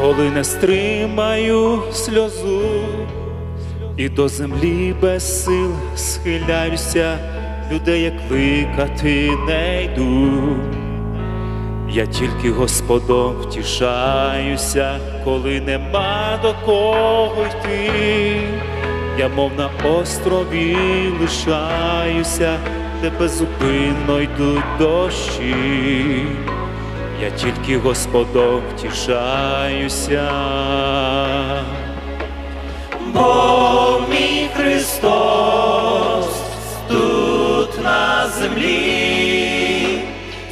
коли не стримаю сльозу, і до землі без сил схиляюся, людей як кликати не йду. Я тільки Господом втішаюся, коли нема до кого йти. Я мов на острові лишаюся, де безупинно йдуть дощі. Я тільки Господом втішаюся. Бо мій Христос тут на землі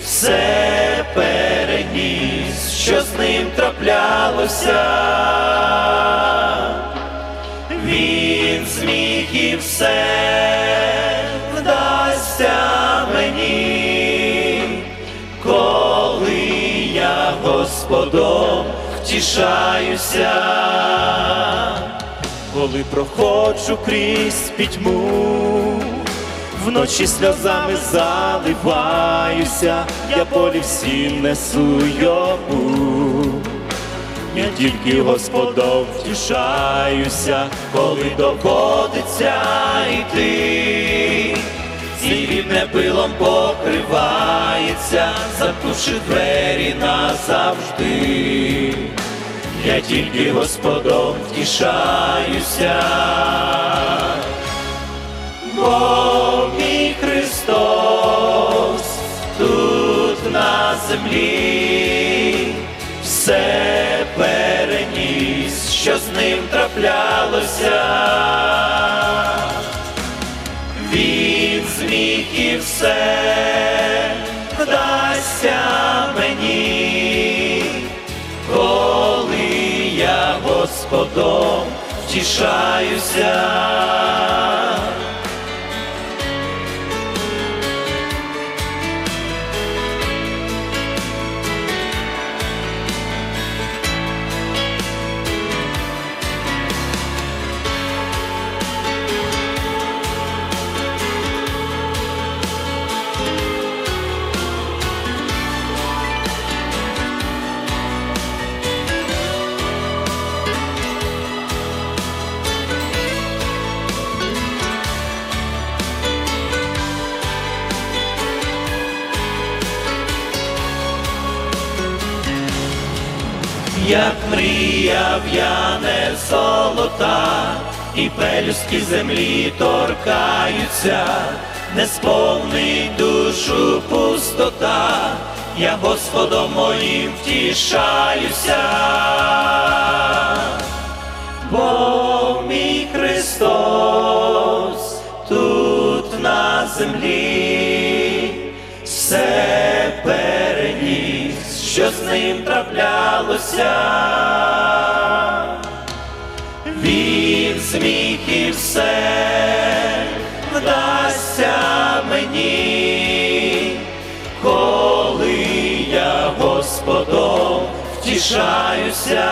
все переніс, що з ним траплялося. Він зміг і все Господом втішаюся, коли проходжу крізь пітьму, вночі сльозами заливаюся, я болі всім несу йому. Я тільки Господом втішаюся, коли доводиться йти, Рівне пилом покривається, замкнувши двері назавжди. Я тільки Господом втішаюся, бо мій Христос тут на землі все переніс, що з ним траплялося. І все вдасться мені, коли я Господом втішаюся. Як мрія в'яне золота, і пелюстки землі торкаються, не сповнить душу пустота, я Господом моїм втішаюся, бо мій Христос тут на землі все що з ним траплялося. Він зміг і все вдасться мені, коли я Господом втішаюся.